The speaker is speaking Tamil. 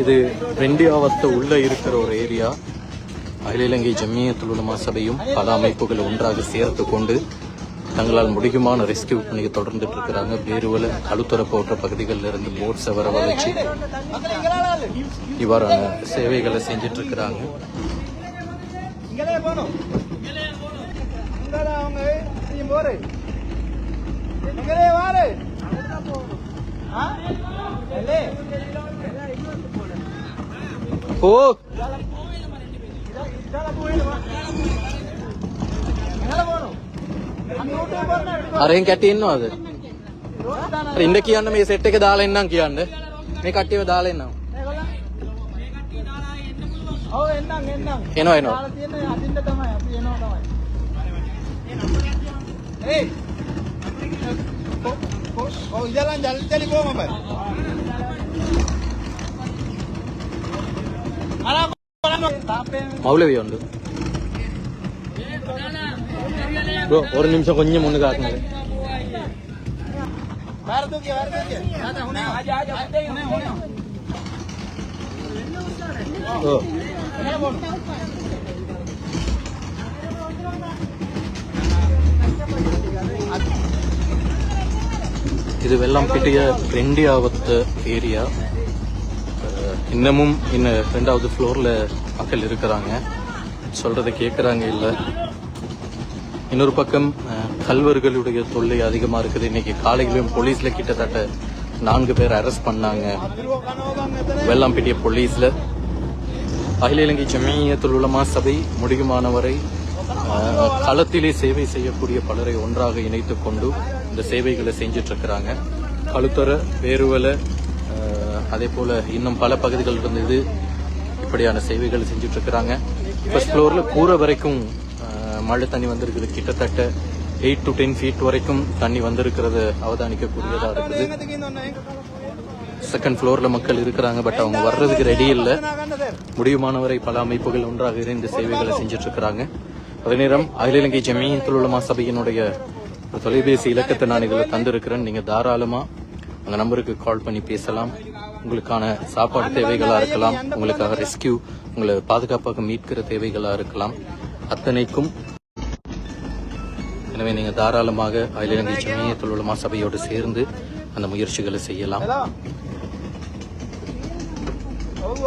இது ரெண்டியாவத்து உள்ள இருக்கிற ஒரு ஏரியா. அகில இலங்கை ஜம்மியத்துல் உள்ள சபையும் பல அமைப்புகள் ஒன்றாக சேர்த்து கொண்டு தங்களால் முடியுமான ரெஸ்கியூ பணியை தொடர்ந்துட்டு இருக்கிறாங்க பேருவல கழுத்துற போன்ற பகுதிகளில் இருந்து போட்ஸை வர வச்சு இவ்வாறான சேவைகளை செஞ்சுட்டு இருக்கிறாங்க போ අරෙන් කැටි ඉන්නවද? ඉන්න කියන්න මේ සෙට් එක දාලා එන්නම් කියන්න. මේ කට්ටියව දාලා එන්නම්. ඔව් එන්නම් එන්නම්. එනවා එනවා. දාලා තියෙන අදින්න තමයි අපි එනවා තමයි. ඒ කොස් ඔව් ඉඳලා ජල්ලි ජල්ලි කොහමද? අර බලන්න තාපේ මවුලේ වියොන්ඩු. ඒ බලන්න ஒரு நிமிஷம் கொஞ்சம் முன்னு காட்டுங்க ஓ ಇದು ವೆಲ್ಲಂಪೇಟೆಯ ಟ್ರೆಂಡಿ ಆವತ್ತು ஏரியா. இன்னமும் இன்னும் ரெண்டாவது ஃப்ளோர்ல மக்கள் இருக்கிறாங்க. சொல்கிறத கேட்குறாங்க இல்லை. இன்னொரு பக்கம் கல்வர்களுடைய தொல்லை அதிகமாக இருக்குது. இன்னைக்கு காலையிலும் போலீஸில் கிட்டத்தட்ட நான்கு பேர் அரெஸ்ட் பண்ணாங்க. வெள்ளாம்பேட்டிய போலீஸில். அகில இலங்கை ஜமியத்தில் உலமா சபை முடியுமானவரை களத்திலே சேவை செய்யக்கூடிய பலரை ஒன்றாக இணைத்து கொண்டு இந்த சேவைகளை செஞ்சுட்டு இருக்கிறாங்க கழுத்தர வேறுவலை அதே போல் இன்னும் பல பகுதிகள் இருந்தது இப்படியான சேவைகள் செஞ்சுட்டு இருக்கிறாங்க ஃபர்ஸ்ட் ஃப்ளோரில் கூற வரைக்கும் மழை தண்ணி வந்திருக்குது. கிட்டத்தட்ட எயிட் டு டென் ஃபீட் வரைக்கும் தண்ணி வந்திருக்கிறது அவதானிக்கக்கூடியதாக இருக்குது. செகண்ட் ஃப்ளோரில் மக்கள் இருக்கிறாங்க பட் அவங்க வர்றதுக்கு ரெடி இல்லை. முடியுமானவரை பல அமைப்புகள் ஒன்றாக இணைந்து சேவைகளை செஞ்சுட்டு இருக்கிறாங்க அதே நேரம் அகில இலங்கை ஜமீன் உலமா சபையினுடைய தொலைபேசி இலக்கத்தை நான் இதில் தந்திருக்கிறேன். நீங்கள் தாராளமாக அந்த நம்பருக்கு கால் பண்ணி பேசலாம். உங்களுக்கான சாப்பாடு தேவைகளாக இருக்கலாம். உங்களுக்காக ரெஸ்கியூ உங்களை பாதுகாப்பாக மீட்கிற தேவைகளாக இருக்கலாம். அத்தனைக்கும் எனவே நீங்கள் தாராளமாக அகில சமயத்தில் உள்ள உலமா சபையோடு சேர்ந்து அந்த முயற்சிகளை செய்யலாம். ඔව්